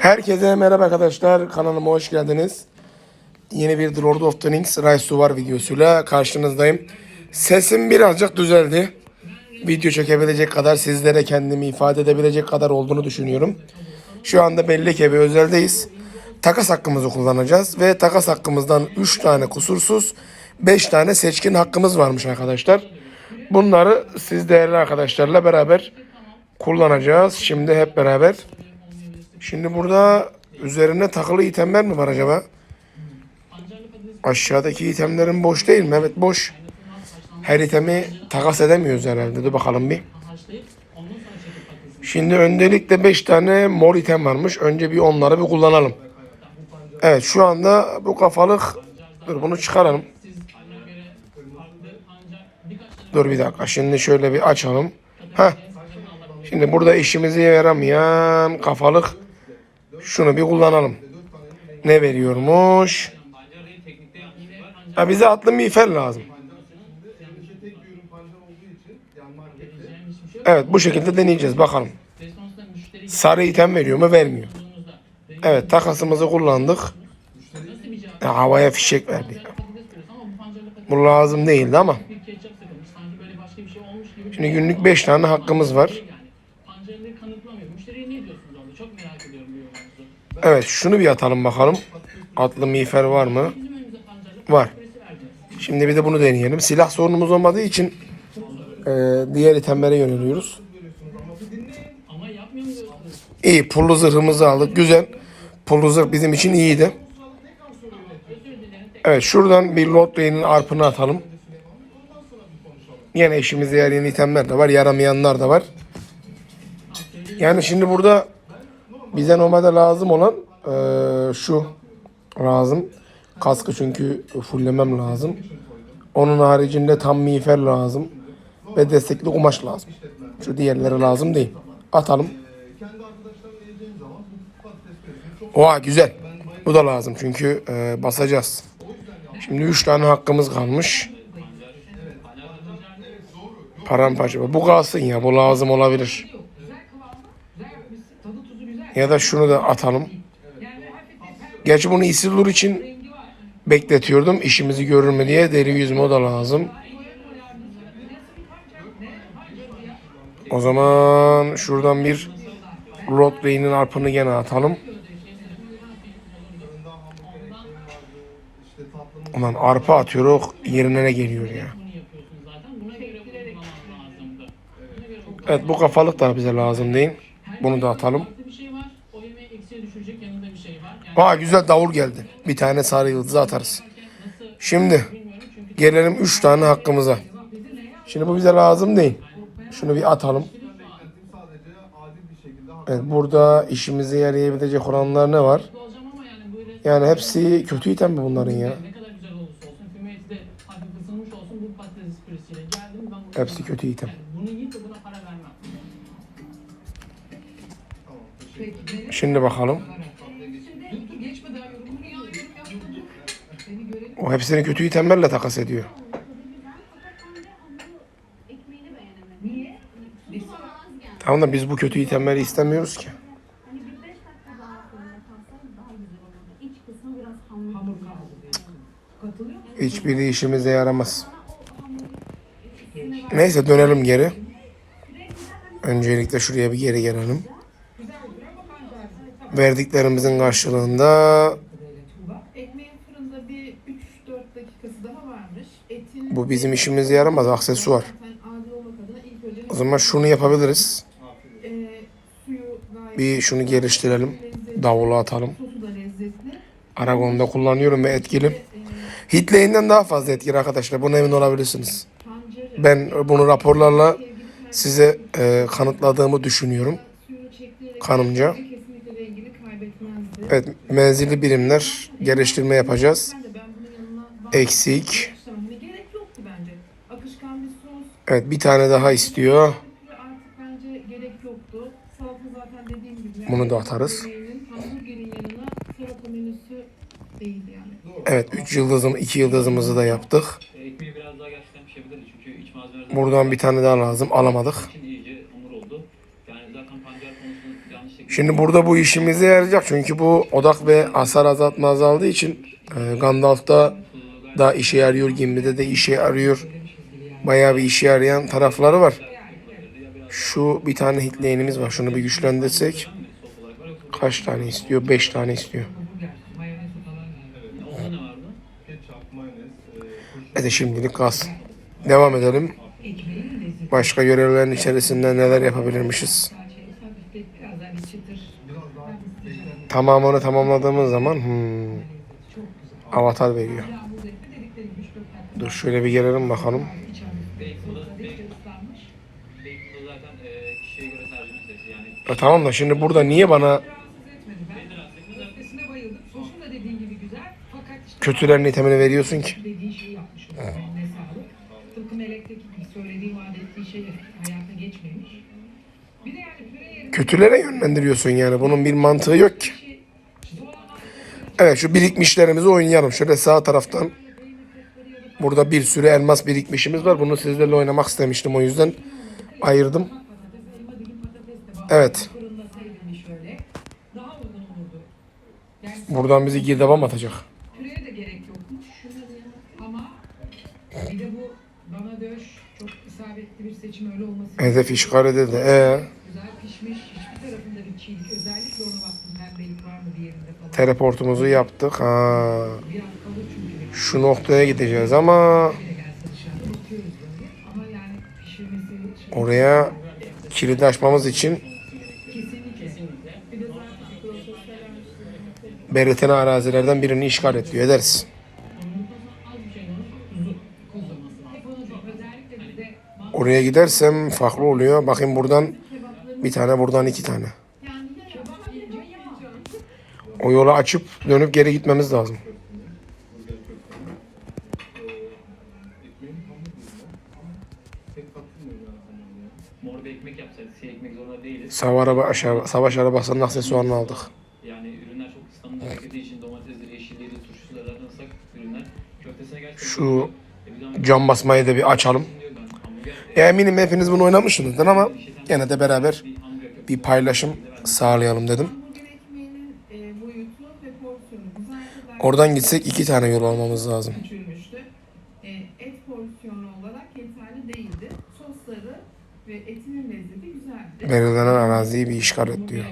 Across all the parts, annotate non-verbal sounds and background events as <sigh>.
Herkese merhaba arkadaşlar. Kanalıma hoş geldiniz. Yeni bir The Lord of the Rings Rise to War videosuyla karşınızdayım. Sesim birazcık düzeldi. Video çekebilecek kadar, sizlere kendimi ifade edebilecek kadar olduğunu düşünüyorum. Şu anda belli ki bir özeldeyiz. Takas hakkımızı kullanacağız ve takas hakkımızdan 3 tane kusursuz, 5 tane seçkin hakkımız varmış arkadaşlar. Bunları siz değerli arkadaşlarla beraber kullanacağız. Şimdi hep beraber. Şimdi burada üzerine takılı itemler mi var acaba? Aşağıdaki itemlerin boş değil mi? Evet boş. Her itemi takas edemiyoruz herhalde. Dur bakalım bir. Şimdi öncelikle 5 tane mor item varmış. Önce bir onları bir kullanalım. Evet şu anda bu kafalık dur bunu çıkaralım. Dur bir dakika. Şimdi şöyle bir açalım. Heh. Şimdi burada işimize yaramayan kafalık şunu bir kullanalım. Ne veriyormuş? Ha bize atlı miğfer lazım. Evet bu şekilde deneyeceğiz bakalım. Sarı item veriyor mu vermiyor. Evet takasımızı kullandık. Ya, havaya fişek verdi. Bu lazım değildi ama. Şimdi günlük 5 tane hakkımız var. Evet şunu bir atalım bakalım. Atlı miğfer var mı? Var. Şimdi bir de bunu deneyelim. Silah sorunumuz olmadığı için e, diğer itemlere yöneliyoruz. İyi pullu zırhımızı aldık. Güzel. Pullu zırh bizim için iyiydi. Evet şuradan bir Lord Rain'in arpını atalım. Yine işimize yarayan itemler de var. Yaramayanlar da var. Yani şimdi burada bize normalde lazım olan eee, şu lazım. Kaskı çünkü fullemem lazım. Onun haricinde tam miğfer lazım. Ve destekli kumaş lazım. Şu diğerleri lazım değil. Atalım. Oha güzel. Bu da lazım çünkü e, basacağız. Şimdi 3 tane hakkımız kalmış. Paramparça. Bu kalsın ya. Bu lazım olabilir. Ya da şunu da atalım. Gerçi bunu Isildur için bekletiyordum. İşimizi görür mü diye. Deri yüzme o da lazım. O zaman şuradan bir Bey'in arpını gene atalım. Ulan arpa atıyoruz yerine ne geliyor ya. Evet bu kafalık da bize lazım değil. Bunu da atalım. Farklı bir şey var. O yemeği eksiye düşürecek yanında bir Aa güzel davul geldi. Bir tane sarı yıldızı atarız. Şimdi gelelim 3 tane hakkımıza. Şimdi bu bize lazım değil. Şunu bir atalım. Evet burada işimize yarayabilecek olanlar ne var? yani hepsi kötü item mi bunların ya? ne kadar güzel olursa olsun kümesi de hafif ısınmış olsun bu patates püresiyle geldim ben bunu Hepsi kötü item. Yani bunu yiyip de buna para vermem. Şimdi bakalım. Geçme daha yorumunu yazıyorum yapmadım. Seni görelim. O hepsini kötü itemlerle takas ediyor. Tamam da biz bu kötü itemleri istemiyoruz ki. Hiçbiri işimize yaramaz. Neyse dönelim geri. Öncelikle şuraya bir geri gelelim. Verdiklerimizin karşılığında bu bizim işimize yaramaz aksesuar. O zaman şunu yapabiliriz. e, Bir şunu geliştirelim. Davulu atalım. Aragon'da kullanıyorum ve etkili. Hitleyinden daha fazla etkili arkadaşlar. Buna emin olabilirsiniz. Ben bunu raporlarla size e, kanıtladığımı düşünüyorum. Kanımca. Evet menzilli birimler geliştirme yapacağız. Eksik. İstemem. Hani gerek yoktu bence. Akışkan bir sos. Evet bir tane daha istiyor. Artık bence gerek yoktu. Salata zaten dediğim gibi. Bunu da atarız. Evet 3 yıldızım 2 yıldızımızı da yaptık. Buradan bir tane daha lazım alamadık. Şimdi burada bu işimize yarayacak çünkü bu odak ve hasar azaltma azaldığı için e, Gandalf'ta da işe yarıyor, Gimli'de de işe yarıyor. Bayağı bir işe yarayan tarafları var. Şu bir tane hitleyenimiz var. Şunu bir güçlendirsek. Kaç tane istiyor? 5 tane istiyor. E, Hadi şimdilik kalsın. Devam edelim. Başka görevlerin içerisinde neler yapabilirmişiz? Tamamını tamamladığımız zaman hmm, avatar veriyor. Yağmur ekme dedikleri 3-4 dakika. Dur şöyle bir gelelim bakalım. Kişiye göre tercih meselesi. Yani E, tamam da şimdi burada niye bana Rahatsız etmedi. Ben köftesine bayıldım. Sosun da dediğin gibi güzel. Fakat işte kötülerin itemini veriyorsun ki? dediği şeyi yapmış o zaman. Ne sağlık. Tıpkı Melek'teki gibi söylediği vaat ettiği şey hayata geçmemiş. Bir de yani püre yerine Kötülere yönlendiriyorsun yani. Bunun bir mantığı yok ki. Evet şu birikmişlerimizi oynayalım. Şöyle sağ taraftan. Burada bir sürü elmas birikmişimiz var. Bunu sizlerle oynamak istemiştim. O yüzden ayırdım. Evet. Buradan bizi girdaba mı atacak? püreye de gerek yokmuş. Ama bir de bu bana döş çok isabetli bir seçim öyle olması. Hedef işgal edildi. Ee, Güzel pişmiş. Hiçbir tarafında bir çiğlik. Özellikle ona baktım pembelik var mı bir yerinde falan. teleportumuzu yaptık. Ha. Şu noktaya gideceğiz ama oraya kilidi açmamız için kesinlikle. Bir de zaten belirten arazilerden birini işgal ediyor. Ederiz. az bir şey var. Kuzu. Kuzu mesela. Hep onu çok özellikle bir de Oraya gidersem farklı oluyor. Bakayım buradan bir tane buradan iki tane. O yolu açıp dönüp geri gitmemiz lazım. Savaş, araba, aşağı, savaş arabasının aksesuarını aldık. Yani ürünler çok İstanbul'da beklediği için domatesleri, yeşilleri, turşusu da zaten ıslak ürünler. Köftesine gerçekten... Şu Cam basmayı da bir açalım. Ya eminim hepiniz bunu oynamışsınızdır ama gene de beraber bir paylaşım sağlayalım dedim. Oradan gitsek iki tane yol almamız lazım. et araziyi bir işgal et diyor.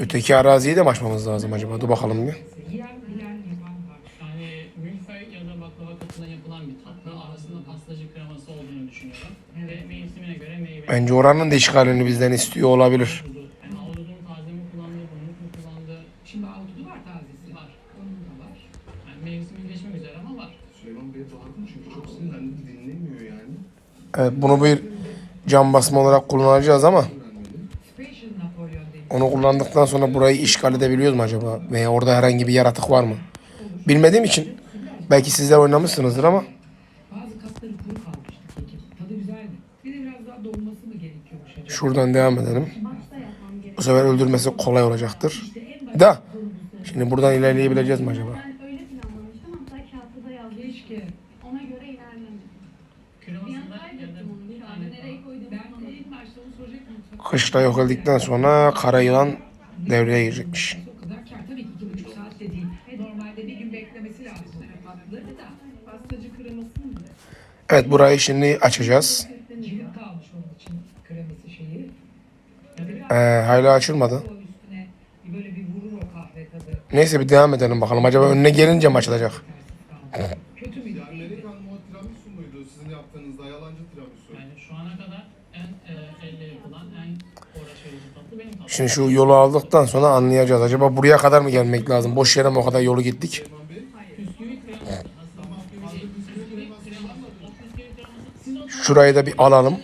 Öteki araziyi de mi açmamız lazım acaba? Dur bakalım bir. Yiyen bilen yapan var. Yani milföy ya da baklava katına yapılan bir tatlı arasında pastacı kreması olduğunu düşünüyorum. Ve mevsimine göre meyve. Bence oranın da işgalini bizden istiyor olabilir. Evet bunu bir cam basma olarak kullanacağız ama Öğrenmedi. Special Napolyon değil. Onu kullandıktan sonra burayı işgal edebiliyoruz mu acaba? Veya orada herhangi bir yaratık var mı? Bilmediğim için belki sizler oynamışsınızdır ama şuradan devam edelim. Bu sefer öldürmesi kolay olacaktır. Da şimdi buradan ilerleyebileceğiz mi acaba? Ben öyle planlamıştım hatta kağıtta da yazmıştım. keşke Ona göre ilerlemedim. Bir an kremasında ya da kaybettim onu. bir Şu tane anda nereye koyduğumu Ben de anlamadım. ilk başta onu soracaktım. Kışla yok edildikten sonra kara yılan devreye girecekmiş. O kadar kar. Tabii ki iki buçuk saat de değil. Normalde bir gün beklemesi lazım. Tatlıları da Pastacı kreması mı? Evet burayı şimdi açacağız. Ee, hala açılmadı. o üstüne böyle bir vurur o kahve tadı. Neyse bir devam edelim bakalım. Acaba önüne gelince mi açılacak? Kötü müydü? Amerikan muydu sizin yaptığınızda yalancı tiramisu? Yani şu ana kadar e. Şimdi şu yolu aldıktan sonra anlayacağız. Acaba buraya kadar mı gelmek lazım? Boş yere mi o kadar yolu gittik? Şurayı da bir alalım.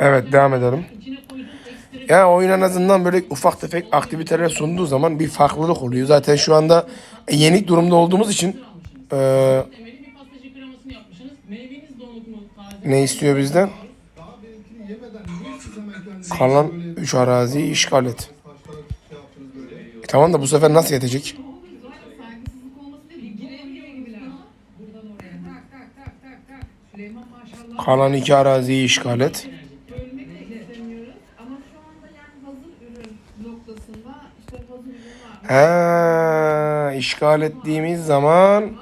Evet, devam edelim. Yani oyun en azından böyle ufak tefek aktivitelere sunduğu zaman bir farklılık oluyor. Zaten şu anda yenik durumda olduğumuz için e, ne istiyor bizden? Kalan 3 araziyi işgal et. E, tamam da bu sefer nasıl yetecek? Kalan iki araziyi işgal et. Ha, işgal ettiğimiz zaman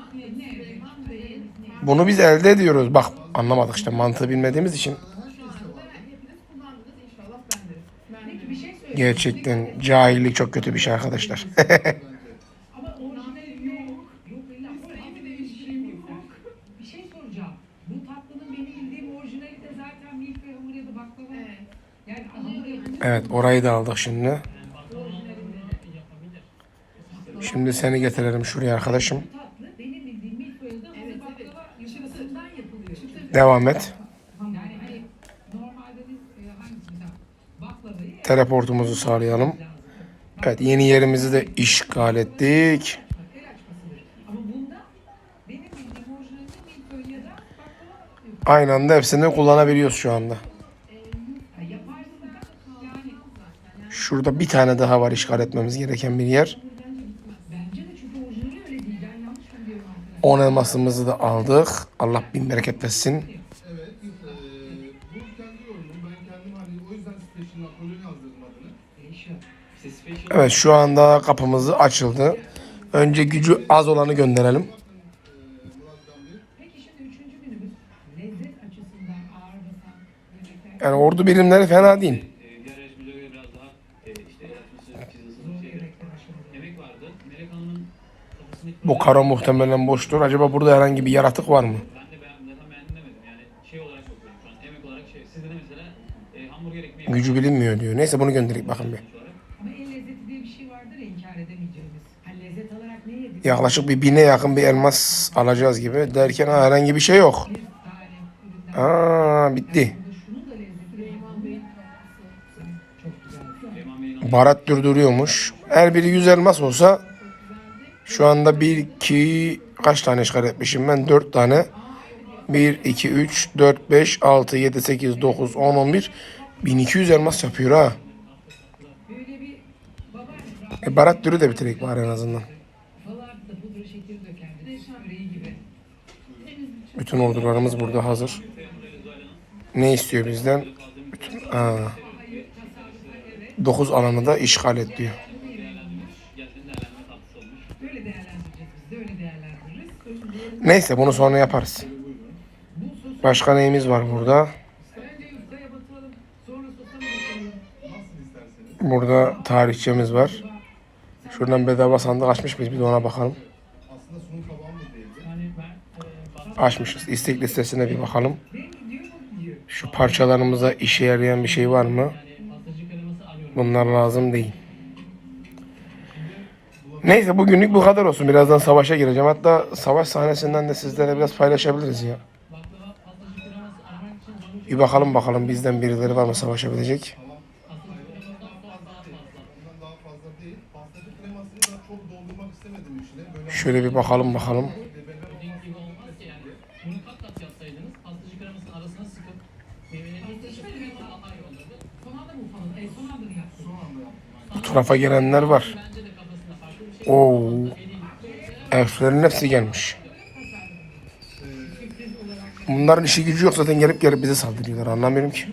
bunu biz elde ediyoruz. Bak anlamadık işte mantığı bilmediğimiz için. Gerçekten cahillik çok kötü bir şey arkadaşlar. <laughs> Evet orayı da aldık şimdi. Şimdi seni getirelim şuraya arkadaşım. Devam et. Teleportumuzu sağlayalım. Evet yeni yerimizi de işgal ettik. Aynı anda hepsini kullanabiliyoruz şu anda. Şurada bir tane daha var işgal etmemiz gereken bir yer. bence de çünkü orijinali öyle değil. Ben yanlış mı diyorum arkadaşlar? 10 elmasımızı da aldık. Allah bin bereket versin. Evet. eee, bu kendi yorumum. Ben kendim hani o yüzden Special Napolyon yazdırdım adını. Evet şu anda kapımızı açıldı. Önce gücü az olanı gönderelim. Bakın eee Murat Can Bey. Peki şimdi üçüncü günümüz lezzet açısından ağır basan yemekler. Yani ordu birimleri fena değil. e, diğer yarışmacılara göre biraz daha e, işte yaratması, pizzası, Zor şeyleri. yemekler aşamadı. Yemek vardı. Melek Hanım'ın kafasındaki Bu karo muhtemelen boştur. Acaba burada herhangi bir yaratık var mı? Ben de beğendim, neden beğendim demedim. Yani şey olarak bakıyorum şu an. Emek olarak şey. Sizde de mesela hamburger ekmeği Gücü bilinmiyor diyor. Neyse bunu gönderdik bakın bir. sonuç olarak. Ama el lezzeti diye bir şey vardır ya inkar edemeyeceğimiz. Hani lezzet olarak ne yedik? Yaklaşık bir bine yakın bir elmas alacağız gibi. Derken ha, herhangi bir şey yok. Aa bitti. Burada şunun da lezzeti Süleyman Bey'in çok güzel. Süleyman Bey'in Barat durduruyormuş. Her biri 100 elmas olsa şu anda 1, 2, kaç tane işgal etmişim ben? 4 tane. 1, 2, 3, 4, 5, 6, 7, 8, 9, 10, 11. 1200 elmas yapıyor ha. E, barat dürü de bitirek bari en azından. Bütün ordularımız burada hazır. Ne istiyor bizden? Bütün, aa, 9 alanı da işgal et diyor. Neyse bunu sonra yaparız. Başka neyimiz var burada? Burada tarihçemiz var. Şuradan bedava sandık açmış mıyız? Bir de ona bakalım. Açmışız. İstek listesine bir bakalım. Şu parçalarımıza işe yarayan bir şey var mı? Bunlar lazım değil. Neyse bugünlük bu kadar olsun. Birazdan savaşa gireceğim. Hatta savaş sahnesinden de sizlere biraz paylaşabiliriz ya. Bir bakalım bakalım bizden birileri var mı savaşabilecek. Şöyle bir bakalım bakalım. Bu tarafa gelenler var. Oo. Elflerin hepsi gelmiş. Bunların işi gücü yok zaten gelip gelip bize saldırıyorlar anlamıyorum ki.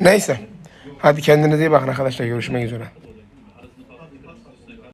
Neyse. Hadi kendinize iyi bakın arkadaşlar görüşmek üzere.